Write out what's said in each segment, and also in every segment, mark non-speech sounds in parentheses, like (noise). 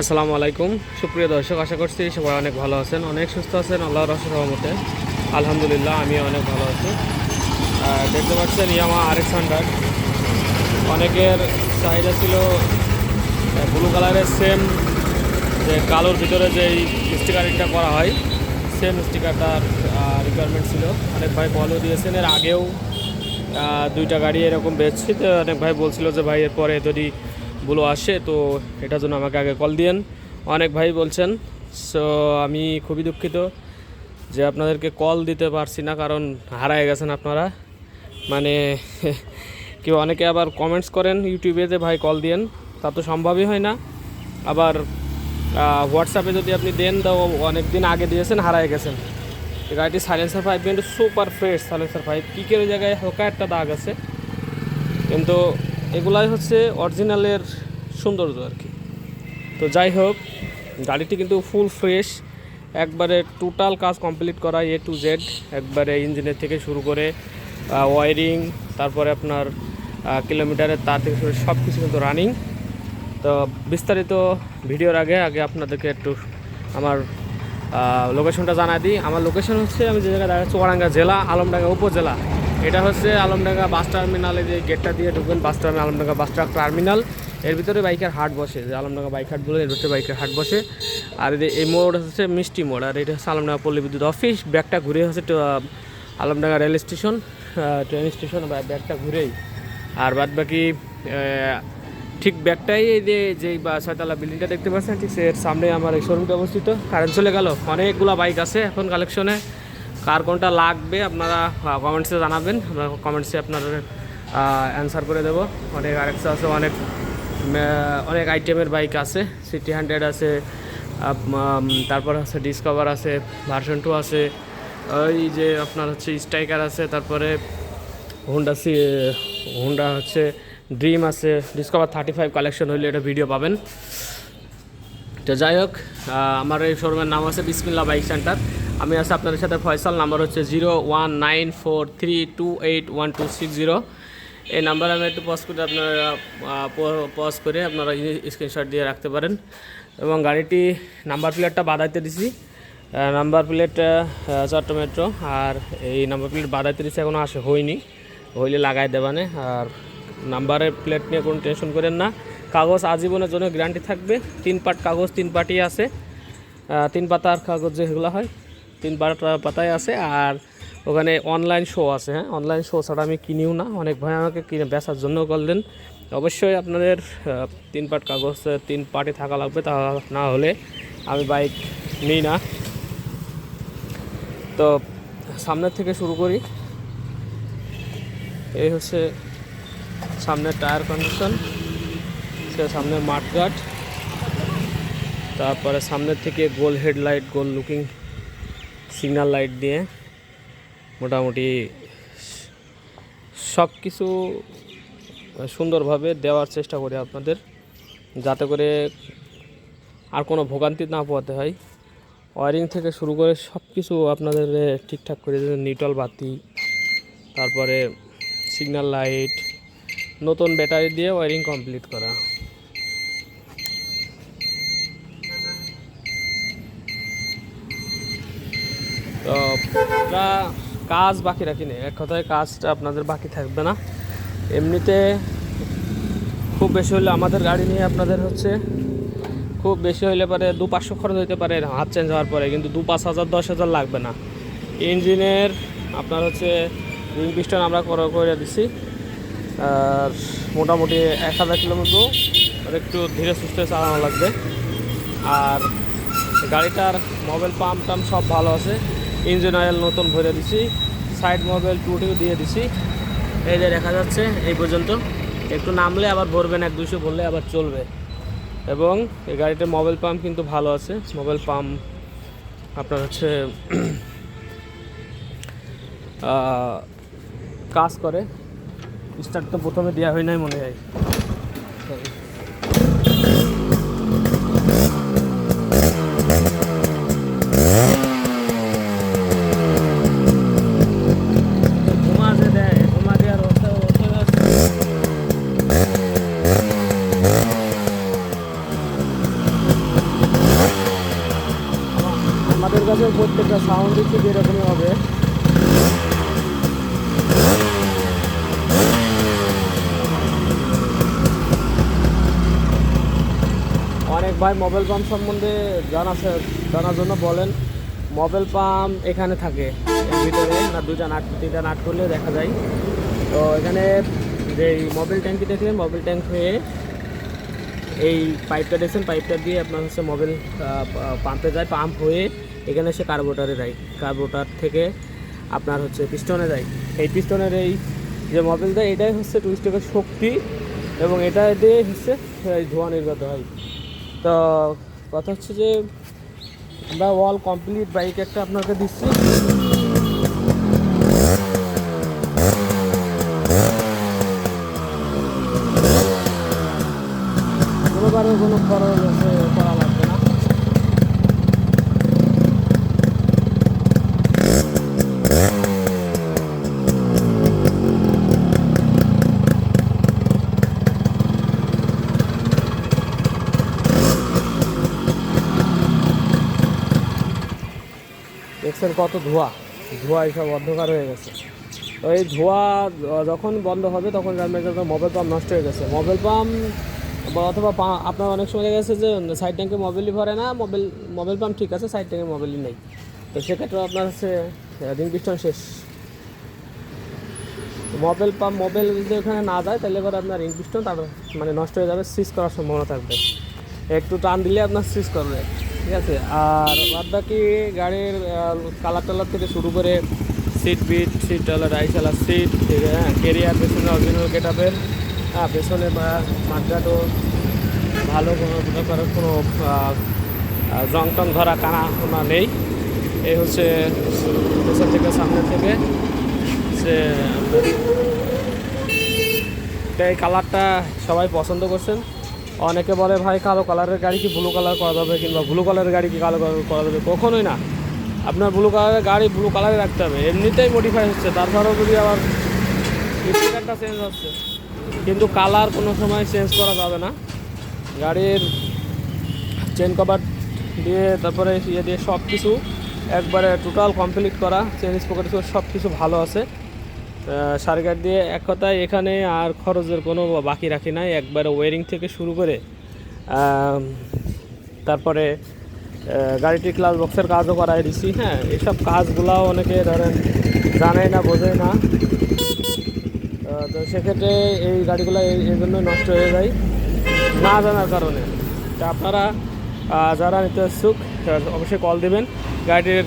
আসসালামু আলাইকুম। সুপ্রিয় দর্শক, আশা করছি সবাই অনেক ভালো আছেন, অনেক সুস্থ আছেন, আল্লাহর রসের রহমতে। আলহামদুলিল্লাহ আমি অনেক ভালো আছি। দেখতে পাচ্ছেন ইয়ামা আরেক্স হান্ড্রেড অনেকের চাহিদা ছিল ব্লু কালারের সেম যে কালোর ভিতরে যে স্টিকারিংটা করা হয়, সেম স্টিকারটার রিকোয়ারমেন্ট ছিল। অনেক ভাই কলও দিয়েছেন, এর আগেও দুইটা গাড়ি এরকম বেচছি। তো অনেক ভাই বলছিল যে, ভাই, এরপরে যদি বলো আসে, তো এটার জন্য আমাকে আগে কল দিয়েন। অনেক ভাই বলছেন সো আমি খুবই দুঃখিত যে আপনাদেরকে কল দিতে পারছি না, কারণ হারায় গেছেন আপনারা। মানে (laughs) কেউ অনেকে আবার কমেন্টস করেন ইউটিউবে যে ভাই কল দিয়েন, তা তো সম্ভবই হয় না। আবার হোয়াটসঅ্যাপে যদি আপনি দেন, তাও অনেক দিন আগে দিয়েছেন, হারায় গেছেন। গাড়িটি সাইলেন্সার ফাইভ কিন্তু সুপার ফ্রেশ সাইলেন্সার পাইপ পিকের জায়গায় হালকা একটা দাগ আছে। কিন্তু এগুলাই হচ্ছে অরিজিনালের সৌন্দর্য আর কি। তো যাই হোক, গাড়িটি কিন্তু ফুল ফ্রেশ একবারে টোটাল কাজ কমপ্লিট করা এ টু জেড একবারে ইঞ্জিনের থেকে শুরু করে ওয়ারিং তারপরে আপনার কিলোমিটারের তার থেকে শুরু সব কিছু কিন্তু রানিং তো বিস্তারিত ভিডিওর আগে আগে আপনাদেরকে একটু আমার লোকেশনটা জানা দিই। আমার লোকেশন হচ্ছে, আমি যে জায়গায় দাঁড়াচ্ছি, চুয়াডাঙ্গা জেলা, আলমডাঙ্গা উপজেলা। এটা হচ্ছে আলমডাঙ্গা বাস টার্মিনালে যে গেটটা দিয়ে ঢুকবেন, bus terminal Alamdanga bus terminal এর ভিতরে বাইকের হাট বসে, যে আলমডাঙ্গা বাইক হাট বলে এর ভিতরে বাইকের হাট বসে। আর এই মোড় হচ্ছে মিষ্টি মোড়, আর এটা হচ্ছে আলমডাঙ্গা পল্লী বিদ্যুৎ অফিস। ব্যাগটা ঘুরে হচ্ছে Alamdanga rail station train station, বা ব্যাগটা ঘুরেই। আর বাদ বাকি ঠিক ব্যাগটাই এই যে, যেই বা ছয়তলা বিল্ডিংটা দেখতে পাচ্ছেন, ঠিক এর সামনে আমার এই শোরুমটা অবস্থিত। কারেন্ট চলে গেল, অনেকগুলো বাইক আছে এখন কালেকশনে কার কোনটা লাগবে আপনারা কমেন্টসে জানাবেন। আমরা কমেন্টসে আপনার অ্যান্সার করে দেবো। অনেক আরেকটা আছে, অনেক অনেক আইটেমের বাইক আছে সিটি হান্ড্রেড আছে তারপর আছে ডিসকভার আছে ভার্সন টু আছে, ওই যে আপনার হচ্ছে স্ট্রাইকার আছে, তারপরে হোন্ডা সি হোন্ডা হচ্ছে ড্রিম আছে ডিসকভার থার্টি ফাইভ কালেকশন হইলে এটা ভিডিও পাবেন। তো যাই হোক আমার এই শোরুমের নাম আছে বিসমিল্লা বাইক সেন্টার। আমি আছি আপনাদের সাথে, ফয়সাল, নাম্বার হচ্ছে zero one nine four three two eight one two six zero. এই নাম্বার আমি একটু পজ করে আপনারা পজ করে আপনারা স্ক্রিনশট দিয়ে রাখতে পারেন। এবং গাড়িটি নাম্বার প্লেটটা বাদাইতে দিছি। নাম্বার প্লেট চট্ট মেট্রো আর এই নাম্বার প্লেট বাদাইতে দিছি এখনও আসে, হয়নি। হইলে লাগাই দেবানে। আর নাম্বারের প্লেট নিয়ে কোনো টেনশন করেন না। কাগজ আজীবনের জন্য গ্যারান্টি থাকবে। তিন পাট কাগজ, তিন পাটি আছে। তিন পাতার কাগজ যেগুলো হয়, তিন পাতা পাতায় আছে। আর ওখানে অনলাইন শো আছে হ্যাঁ? অনলাইন শো ছাড়া আমি কিনিও না। অনেক ভাই আমাকে কিনে বেচার জন্য করলেন অবশ্যই আপনাদের তিন পাট কাগজ তিন পার্টি থাকা লাগবে, তা না হলে আমি বাইক নিই না। তো সামনের থেকে শুরু করি। এই হচ্ছে সামনের টায়ার কন্ডিশন সে সামনের মাঠঘাট তারপরে সামনের থেকে গোল হেডলাইট গোল লুকিং সিগন্যাল লাইট দিয়ে মোটামুটি সব কিছু সুন্দরভাবে দেওয়ার চেষ্টা করি আপনাদের, যাতে করে আর কোনো ভোগান্তি না পোয়াতে হয়। ওয়ারিং থেকে শুরু করে সব কিছু আপনাদের ঠিকঠাক করে দিয়েছে নিউট্রাল বাতি, তারপরে সিগন্যাল লাইট নতুন ব্যাটারি দিয়ে ওয়ারিং কমপ্লিট করা। তো কাজ বাকি রাখি রাখিনি এক কথায় কাজটা আপনাদের বাকি থাকবে না। এমনিতে খুব বেশি হলে আমাদের গাড়ি নিয়ে আপনাদের হচ্ছে খুব বেশি হইলে পারে দু পাঁচশো খরচ হইতে পারে হাত চেঞ্জ হওয়ার পরে, কিন্তু দু পাঁচ হাজার, দশ হাজার লাগবে না। ইঞ্জিনের আপনার হচ্ছে রিং পিস্টন আমরা করে দিছি। আর মোটামুটি এক হাজার কিলোমিটার একটু ধীরে সুস্থে চালানো লাগবে। আর গাড়িটার মোবাইল পাম্প টাম্প সব ভালো আছে। ইঞ্জিন অয়েল নতুন ভরে দিছি সাইড মোবাইল টুটিও দিয়ে দিছি। এই যে দেখা যাচ্ছে, এই পর্যন্ত। একটু নামলে আবার ভরবেন এক দুশো বললে আবার চলবে। এবং এই গাড়িটার মোবাইল পাম্প কিন্তু ভালো আছে। মোবাইল পাম্প আপনার হচ্ছে কাজ করে। স্টার্ট তো প্রথমে দেওয়া হয় নাই মনে হয়। আপনাদের কাছে প্রত্যেকটা সাউন্ড দিচ্ছে যেরকমই হবে। অনেক ভাই মোবাইল পাম্প সম্বন্ধে জানা জানার জন্য বলেন মোবাইল পাম্প এখানে থাকে ভিতরে না দুটা নাট, তিনটা নাট করলে দেখা যায়। তো এখানে যে মোবাইল ট্যাঙ্কি দেখলেন মোবাইল ট্যাঙ্ক হয়ে এই পাইপটা দেখছেন পাইপটা দিয়ে আপনার হচ্ছে মোবাইল পাম্পে যায় পাম্প হয়ে এখানে এসে কার্বোটারে যায় কার্বোটার থেকে আপনার হচ্ছে পিস্টনে যায় এই পিস্টনের এই যে মোবাইল দেয়, এটাই হচ্ছে টুরিস্টের শক্তি এবং এটা দিয়ে হচ্ছে ধোঁয়া নির্গত হয়। তো কথা হচ্ছে যে, আমরা অল কমপ্লিট বাইক একটা আপনাকে দিচ্ছি। কোনোবারও কোনো খরচ করা লাগবে না দেখছেন কত ধোঁয়া। ধোঁয়া এইসব অন্ধকার হয়ে গেছে। তো এই ধোঁয়া যখন বন্ধ হবে, তখন জানবেন মোবাইল পাম্প নষ্ট হয়ে গেছে। মোবাইল পাম্প অথবা আপনার অনেক সময় দেখা গেছে যে সাইড ট্যাঙ্কে মোবাইলই ভরে না মোবাইল মোবাইল পাম্প ঠিক আছে সাইড ট্যাঙ্কে মোবাইলই নেই। তো সেক্ষেত্রে আপনার হচ্ছে রিং পিস্টন শেষ। মোবাইল পাম্প মোবাইল যদি ওখানে না যায়, তাহলে এবার আপনার রিং পিস্টন তার মানে নষ্ট হয়ে যাবে সিজ করার সম্ভাবনা থাকবে। একটু টান দিলে আপনার সিজ করবে। ঠিক আছে? আর বাদ বাকি গাড়ির কালার টালার থেকে শুরু করে সিট বিট সিট টালার রাইসালা সিট ঠিক হ্যাঁ কেরিয়ার পেছনে অরিজিনাল গেটাপের হ্যাঁ পেছনে মাঠঘাটও ভালো ব্যাপারে কোনো জং টং ধরা কানা কোনা নেই। এই হচ্ছে পেছন থেকে, সামনে থেকে সে, এই কালারটা সবাই পছন্দ করছেন। অনেকে বলে, ভাই, কালো কালারের গাড়ি কি ব্লু কালার করা যাবে কিংবা ব্লু কালারের গাড়ি কি কালো কালার করা যাবে? কখনোই না। আপনার ব্লু কালারের গাড়ি ব্লু কালারে রাখতে হবে। এমনিতেই মডিফাই হচ্ছে। তারপরেও যদি আবার স্টিকারটা চেঞ্জ হচ্ছে। কিন্তু কালার কোনো সময় চেঞ্জ করা যাবে না। গাড়ির চেন কভার দিয়ে, তারপরে ইয়ে দিয়ে সব কিছু একবারে টোটাল কমপ্লিট করা চেন স্পকেট সব কিছু ভালো আছে। সারগার দিয়ে এক কথায় এখানে আর খরচের কোনো বাকি রাখি নাই। একবারে ওয়ারিং থেকে শুরু করে তারপরে আহ, গাড়িটির ক্লাস বক্সের কাজও করাই দিছি। হ্যাঁ এইসব কাজগুলাও অনেকে ধরেন জানাই না বোঝে না। তো সেক্ষেত্রে এই গাড়িগুলো এই জন্য নষ্ট হয়ে যায় না জানার কারণে। তা আপনারা যারা নিতে ইচ্ছুক অবশ্যই কল দিবেন। গাড়িটির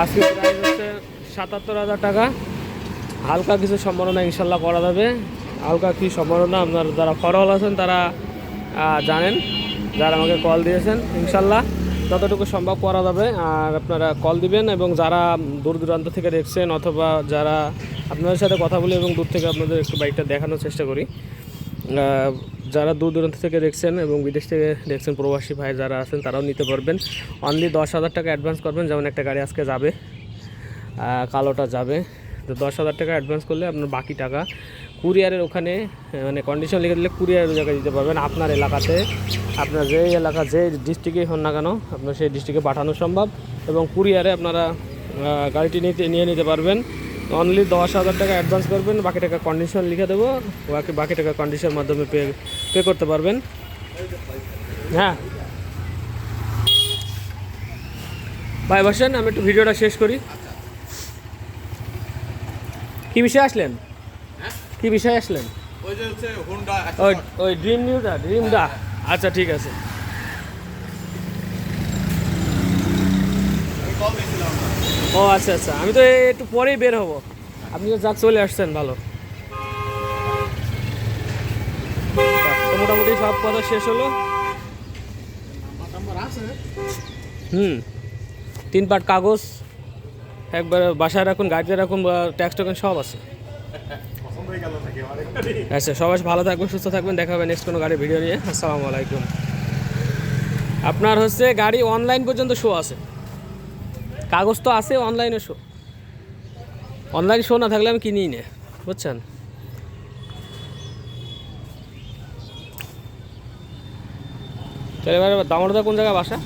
আজকে প্রাইস হচ্ছে সাতাত্তর হাজার টাকা। হালকা কিছু সম্ভাবনা ইনশাল্লাহ করা যাবে। হালকা কি সম্ভাবনা আপনার যারা ফরওয়াল আছেন, তারা জানেন। যারা আমাকে কল দিয়েছেন, ইনশাল্লাহ যতটুকু সম্ভব করা যাবে। আর আপনারা কল দিবেন এবং যারা দূর দূরান্ত থেকে দেখছেন অথবা যারা আপনাদের সাথে কথা বলি এবং দূর থেকে আপনাদের একটু বাইকটা দেখানোর চেষ্টা করি যারা দূর দূরান্ত থেকে দেখছেন এবং বিদেশ থেকে দেখছেন প্রবাসী ভাই যারা আছেন, তারাও নিতে পারবেন। অনলি দশ হাজার টাকা অ্যাডভান্স করবেন, যেমন একটা গাড়ি আজকে যাবে কালোটা যাবে। তো দশ হাজার টাকা অ্যাডভান্স করলে আপনার বাকি টাকা কুরিয়ারের ওখানে মানে কন্ডিশন লিখে দিলে কুরিয়ারের জায়গায় দিতে পারবেন। আপনার এলাকাতে, আপনার যে এলাকা যে ডিস্ট্রিক্টেই হন না কেন, আপনার সেই ডিস্ট্রিক্টে পাঠানো সম্ভব এবং কুরিয়ারে আপনারা গাড়িটি নিতে, নিয়ে নিতে পারবেন। অনলি দশ হাজার টাকা অ্যাডভান্স করবেন, বাকি টাকা কন্ডিশন লিখে দেবো, বাকি বাকি টাকা কন্ডিশনের মাধ্যমে পে পে করতে পারবেন। হ্যাঁ। ভাই, বসেন, আমি একটু ভিডিওটা শেষ করি। কি বিষয়ে আসলেন? কি বিষয়ে আসলেন? ওই যে হচ্ছে হোন্ডা ওই ওই ড্রিম নিউটা ড্রিমটা আচ্ছা ঠিক আছে। ও আচ্ছা আচ্ছা। আমি তো একটু পরেই বের হব। আপনি তো যাক চলে আসছেন ভালো। মোটামুটি সব কথা শেষ হলো। হুম। তিন পাট কাগজ। একবার বাসায় রাখুন, গাড়িতে রাখুন, বা ট্যাক্স টোকেন সব আছে। আচ্ছা সবাই ভালো থাকবেন, সুস্থ থাকবেন, দেখা হবে নেক্সট কোনো গাড়ির ভিডিও নিয়ে। আসসালামু আলাইকুম। আপনার হচ্ছে গাড়ি অনলাইন পর্যন্ত শো আছে। কাগজ তো আছে অনলাইনে শো অনলাইন শো না থাকলে আমি কিনি নে, বুঝছেন? তাহলে এবার দামোদা কোন জায়গায় বাসা?